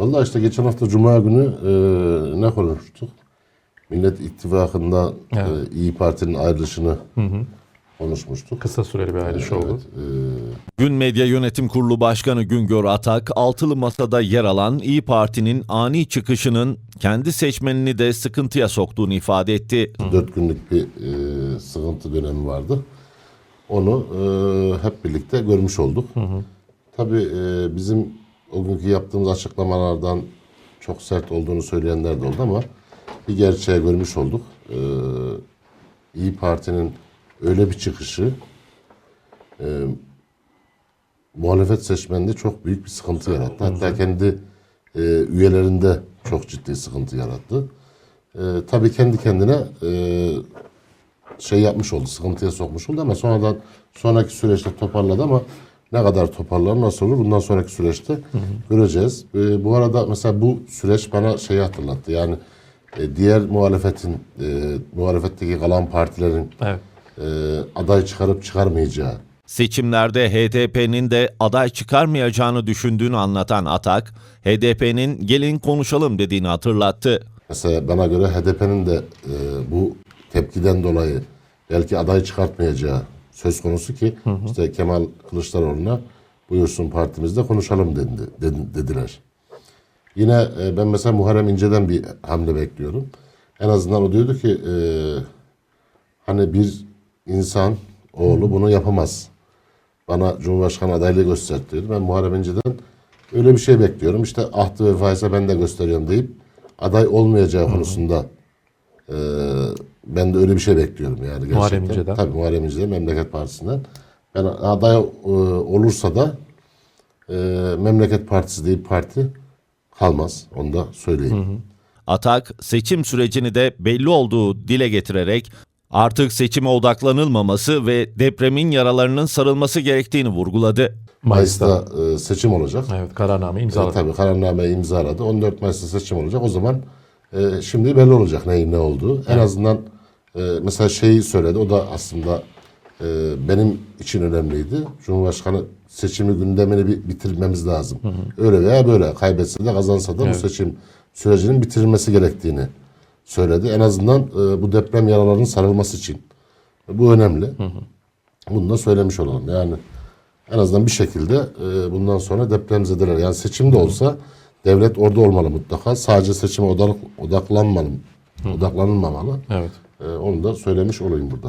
Vallahi işte geçen hafta Cuma günü e, ne konuştuk? Millet İttifakı'nda Evet. e, İyi Parti'nin ayrılışını konuşmuştuk. Kısa süreli bir ayrış oldu. Evet, e, Gün Medya Yönetim Kurulu Başkanı Güngör Atak, altılı masada yer alan İyi Parti'nin ani çıkışının kendi seçmenini de sıkıntıya soktuğunu ifade etti. dört günlük bir e, sıkıntı dönemi vardı. Onu e, hep birlikte görmüş olduk. Tabii e, bizim o günkü yaptığımız açıklamalardan çok sert olduğunu söyleyenler de oldu ama bir gerçeği görmüş olduk. E, İyi Parti'nin öyle bir çıkışı e, muhalefet seçmeninde çok büyük bir sıkıntı yarattı. Hatta kendi e, üyelerinde çok ciddi sıkıntı yarattı. E, tabii kendi kendine e, şey yapmış oldu, sıkıntıya sokmuş oldu ama sonradan sonraki süreçte toparladı ama ne kadar toparlar, nasıl olur bundan sonraki süreçte göreceğiz. E, bu arada mesela bu süreç bana şeyi hatırlattı. Yani e, diğer muhalefetin, e, muhalefetteki kalan partilerin Evet. e, aday çıkarıp çıkarmayacağı, Seçimlerde HDP'nin de aday çıkarmayacağını düşündüğünü anlatan Atak, HDP'nin gelin konuşalım dediğini hatırlattı. Mesela bana göre HDP'nin de e, bu tepkiden dolayı belki aday çıkartmayacağı söz konusu ki işte Kemal Kılıçdaroğlu'na buyursun partimizde konuşalım dedi, dedi- dediler. Yine e, ben mesela Muharrem İnce'den bir hamle bekliyorum. En azından o diyordu ki e, hani bir insan oğlu bunu yapamaz. Bana Cumhurbaşkanı adaylığı göster diyordu. Ben Muharrem İnce'den öyle bir şey bekliyorum. İşte ahdı vefaysa ben de gösteriyorum deyip aday olmayacağı konusunda e, ben de öyle bir şey bekliyorum yani gerçekten. Muharrem İnce'den. Tabii Muharrem İnce'den Memleket Partisi'nden. Ben aday e, olursa da e, Memleket Partisi deyip parti kalmaz. Onu da söyleyeyim. Atak, seçim sürecini de belli olduğu dile getirerek artık seçime odaklanılmaması ve depremin yaralarının sarılması gerektiğini vurguladı. Mayıs'ta. Mayıs'ta e, seçim olacak. Evet kararname E, imzaladı. tabii kararnameyi imzaladı. 14 Mayıs'ta seçim olacak. O zaman e, şimdi belli olacak neyin ne olduğu. En azından e, mesela şeyi söyledi. O da aslında e, benim için önemliydi. Cumhurbaşkanı seçimi gündemini bir bitirmemiz lazım. Öyle veya böyle kaybetse de kazansa da bu seçim sürecinin bitirilmesi gerektiğini söyledi. En azından e, bu deprem yaralarının sarılması için. Bu önemli. Bunu da söylemiş olalım. Yani en azından bir şekilde e, bundan sonra depremzedeler. Yani seçim de olsa devlet orada olmalı mutlaka. Sadece seçime odak, odaklanmalı, odaklanılmamalı. Evet. E, onu da söylemiş olayım burada.